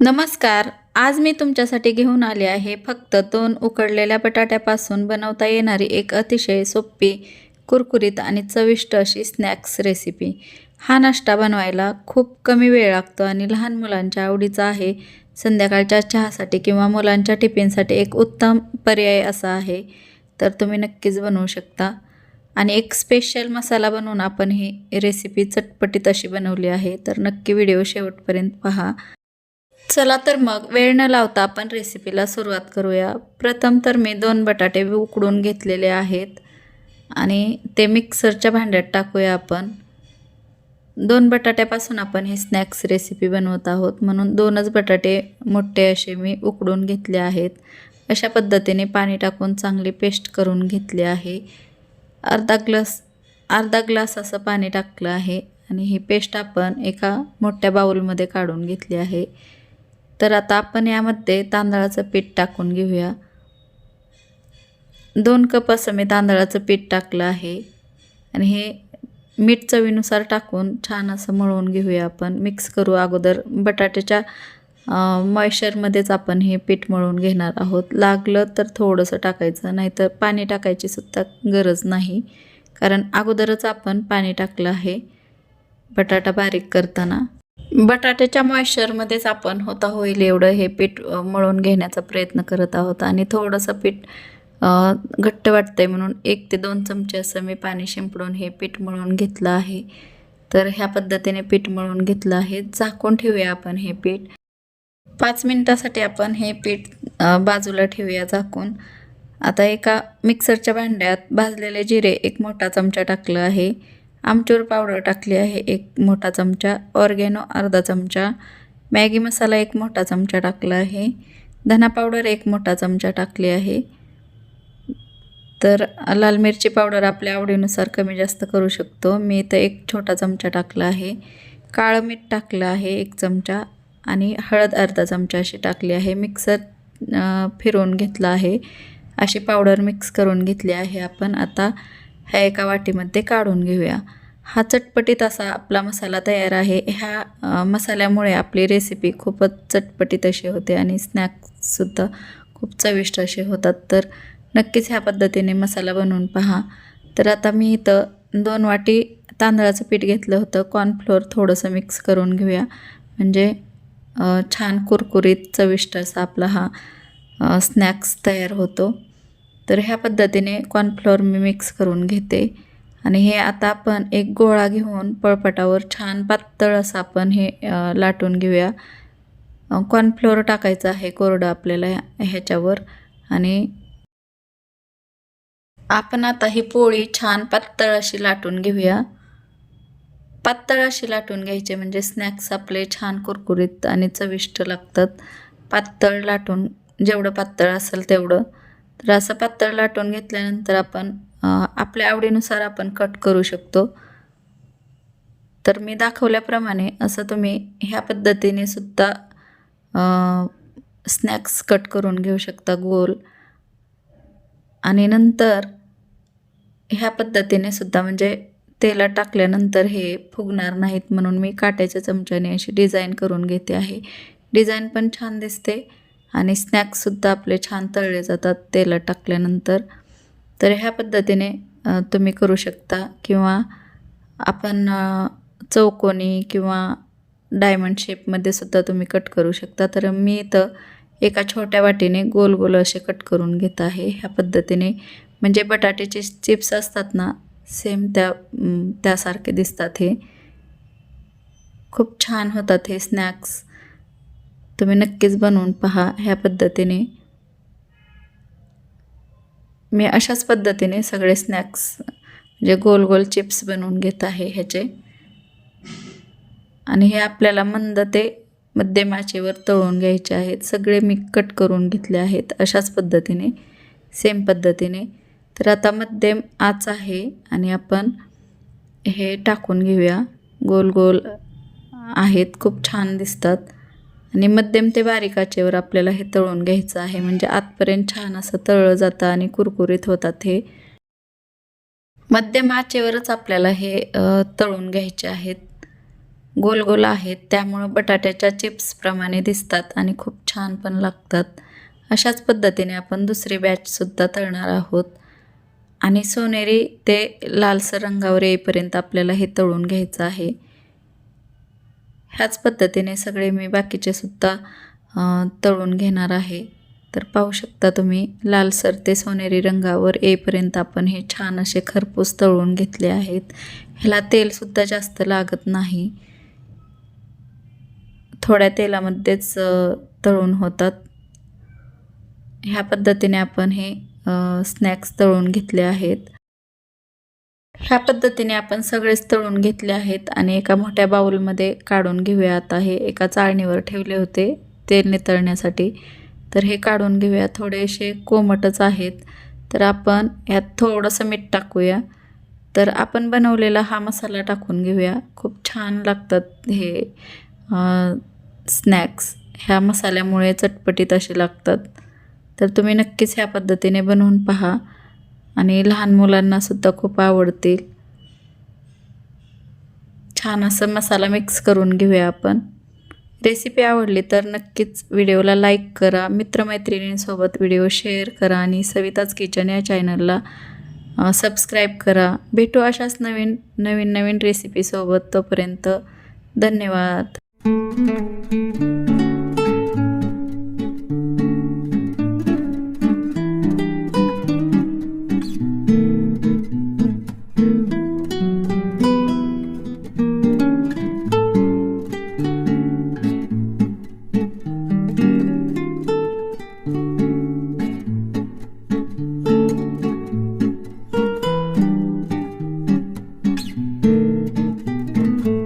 नमस्कार. आज मी तुमच्यासाठी घेऊन आले आहे फक्त दोन उकडलेल्या बटाट्यापासून बनवता येणारी एक अतिशय सोपी कुरकुरीत आणि चविष्ट अशी स्नॅक्स रेसिपी. हा नाश्ता बनवायला खूप कमी वेळ लागतो आणि लहान मुलांच्या आवडीचा आहे. संध्याकाळच्या चहासाठी किंवा मुलांच्या टिफिनसाठी एक उत्तम पर्याय असा आहे. तर तुम्ही नक्कीच बनवू शकता. आणि एक स्पेशल मसाला बनवून आपण ही रेसिपी चटपटीत अशी बनवली आहे. तर नक्की व्हिडिओ शेवटपर्यंत पहा. चला तर मग वेळ न लावता आपण रेसिपीला सुरुवात करूया. प्रथम तर मी दोन बटाटे उकडून घेतलेले आहेत आणि ते मिक्सरच्या भांड्यात टाकूया आपण. दोन बटाट्यापासून आपण हे स्नॅक्स रेसिपी बनवत आहोत. म्हणून दोनच बटाटे मोठे असे मी उकडून घेतले आहेत. अशा पद्धतीने पाणी टाकून चांगली पेस्ट करून घेतली आहे. अर्धा ग्लास अर्धा ग्लास असं पाणी टाकलं आहे आणि ही पेस्ट आपण एका मोठ्या बाउलमध्ये काढून घेतली आहे. तर आता आपण यामध्ये तांदळाचं पीठ टाकून घेऊया. दोन कप असं मी तांदळाचं पीठ टाकलं आहे. आणि हे मीठ चवीनुसार टाकून छान असं मळवून घेऊया आपण. मिक्स करू अगोदर. बटाट्याच्या मॉइश्चरमध्येच आपण हे पीठ मळून घेणार आहोत. लागलं तर थोडंसं टाकायचं. नाहीतर पाणी टाकायची सुद्धा गरज नाही. कारण अगोदरच आपण पाणी टाकलं आहे बटाटा बारीक करताना. बटाट्याच्या मॉइश्चरमध्येच आपण होता होईल एवढं हे पीठ मळून घेण्याचा प्रयत्न करत आहोत. आणि थोडंसं पीठ घट्ट वाटतं आहे म्हणून एक ते दोन चमचे असं मी पाणी शिंपडून हे पीठ मळून घेतलं आहे. तर ह्या पद्धतीने पीठ मळून घेतलं आहे. झाकून ठेवूया आपण हे पीठ. पाच मिनटासाठी आपण हे पीठ बाजूला ठेवूया झाकून. आता एका मिक्सरच्या भांड्यात भाजलेले जिरे एक मोठा चमचा टाकलं आहे. आमचूर पावडर टाकली आहे. एक मोठा चमचा ऑर्गेनो अर्धा चमचा मॅगी मसाला एक मोठा चमचा टाकला आहे. धना पावडर एक मोठा चमचा टाकली आहे. तर लाल मिरची पावडर आपल्या आवडीनुसार कमी जास्त करू शकतो. मी इथं एक छोटा चमचा टाकला आहे. काळं मीठ टाकलं आहे एक चमचा आणि हळद अर्धा चमचा अशी टाकली आहे. मिक्सर फिरवून घेतला आहे. अशी पावडर मिक्स करून घेतली आहे आपण. आता ह्या एका वाटीमध्ये काढून घेऊया. हा चटपटीत असा आपला मसाला तयार आहे. ह्या मसाल्यामुळे आपली रेसिपी खूपच चटपटीत अशी होते आणि स्नॅक्ससुद्धा खूप चविष्ट असे होतात. तर नक्कीच ह्या पद्धतीने मसाला बनवून पहा. तर आता मी इथं दोन वाटी तांदळाचं पीठ घेतलं होतं. कॉर्नफ्लोअर थोडंसं मिक्स करून घेऊया. म्हणजे छान कुरकुरीत चविष्ट असा आपला हा स्नॅक्स तयार होतो. तर ह्या पद्धतीने कॉर्नफ्लोअर मी मिक्स करून घेते. आणि हे आता आपण एक गोळा घेऊन पळपटावर छान पातळ असं आपण हे लाटून घेऊया. कॉर्नफ्लोअर टाकायचं आहे कोरडं आपल्याला ह्याच्यावर. आणि आपण आता ही पोळी छान पातळ अशी लाटून घेऊया. पातळ अशी लाटून घ्यायचे म्हणजे स्नॅक्स आपले छान कुरकुरीत आणि चविष्ट लागतात. पातळ लाटून जेवढं पातळ असेल तेवढं. तर असं पातळ लाटून घेतल्यानंतर आपण आपल्या आवडीनुसार आपण कट करू शकतो. तर मी दाखवल्याप्रमाणे असं तुम्ही ह्या पद्धतीने सुद्धा स्नॅक्स कट करून घेऊ शकता गोल. आणि नंतर ह्या पद्धतीने सुद्धा म्हणजे तेला टाकल्यानंतर हे फुगणार नाहीत म्हणून मी काट्याच्या चमच्याने अशी डिझाईन करून घेते आहे. डिझाईन पण छान दिसते. आणि स्नॅक्ससुद्धा आपले छान तळले जातात तेलात टाकल्यानंतर. तर ह्या पद्धतीने तुम्ही करू शकता किंवा आपण चौकोनी किंवा डायमंड शेपमध्ये सुद्धा तुम्ही कट करू शकता. तर मी इथं एका छोट्या वाटीने गोल गोल असे कट करून घेत आहे. ह्या पद्धतीने म्हणजे बटाट्याचे चिप्स असतात ना सेम त्या त्यासारखे दिसतात हे. खूप छान होतात हे स्नॅक्स तुम्ही नक्कीच बनवून पहा ह्या पद्धतीने. मी अशाच पद्धतीने सगळे स्नॅक्स म्हणजे गोल गोल चिप्स बनवून घेत आहे ह्याचे. आणि हे आपल्याला मंद ते मध्यम आचेवर तळून घ्यायचे आहेत. सगळे मी कट करून घेतले आहेत अशाच पद्धतीने सेम पद्धतीने. तर आता मध्यम आच आहे आणि आपण हे टाकून घेऊया. गोल गोल आहेत खूप छान दिसतात. आणि मध्यम ते बारीक आचेवर आपल्याला हे तळून घ्यायचं आहे. म्हणजे आतपर्यंत छान असं तळलं जातं आणि कुरकुरीत होतात हे. मध्यम आचेवरच आपल्याला हे तळून घ्यायचे आहेत. गोल गोल आहेत. त्यामुळं बटाट्याच्या चिप्सप्रमाणे दिसतात आणि खूप छान पण लागतात. अशाच पद्धतीने आपण दुसरी बॅचसुद्धा तळणार आहोत. आणि सोनेरी ते लालसर रंगावर येईपर्यंत आपल्याला हे तळून घ्यायचं आहे. ह्याच पद्धतीने सगळे मी बाकीचे सुद्धा तळून घेणार आहे. तर पाहू शकता तुम्ही लालसर ते सोनेरी रंगावर येईपर्यंत आपण हे छान असे खरपूस तळून घेतले आहेत. ह्याला तेलसुद्धा जास्त लागत नाही. थोड्या तेलामध्येच तळून होतात. ह्या पद्धतीने आपण हे स्नॅक्स तळून घेतले आहेत. ह्या पद्धतीने आपण सगळेच तळून घेतले आहेत आणि एका मोठ्या बाऊलमध्ये काढून घेऊया आता हे एका चाळणीवर ठेवले होते तेल नितळण्यासाठी तर हे काढून घेऊया. थोडेसे कोमटच आहेत. तर आपण ह्यात थोडंसं मीठ टाकूया. तर आपण बनवलेला हा मसाला टाकून घेऊया. खूप छान लागतात हे स्नॅक्स ह्या मसाल्यामुळे चटपटीत असे लागतात. तर तुम्ही नक्कीच ह्या पद्धतीने बनवून पहा. आणि लहान मुलांनासुद्धा खूप आवडतील. छान असं मसाला मिक्स करून घेऊया आपण. रेसिपी आवडली तर नक्कीच व्हिडिओला लाईक करा. मित्रमैत्रिणींसोबत व्हिडिओ शेअर करा आणि सविताज किचन या चॅनलला सबस्क्राईब करा. भेटू अशाच नवीन नवीन नवीन रेसिपीसोबत तोपर्यंत धन्यवाद.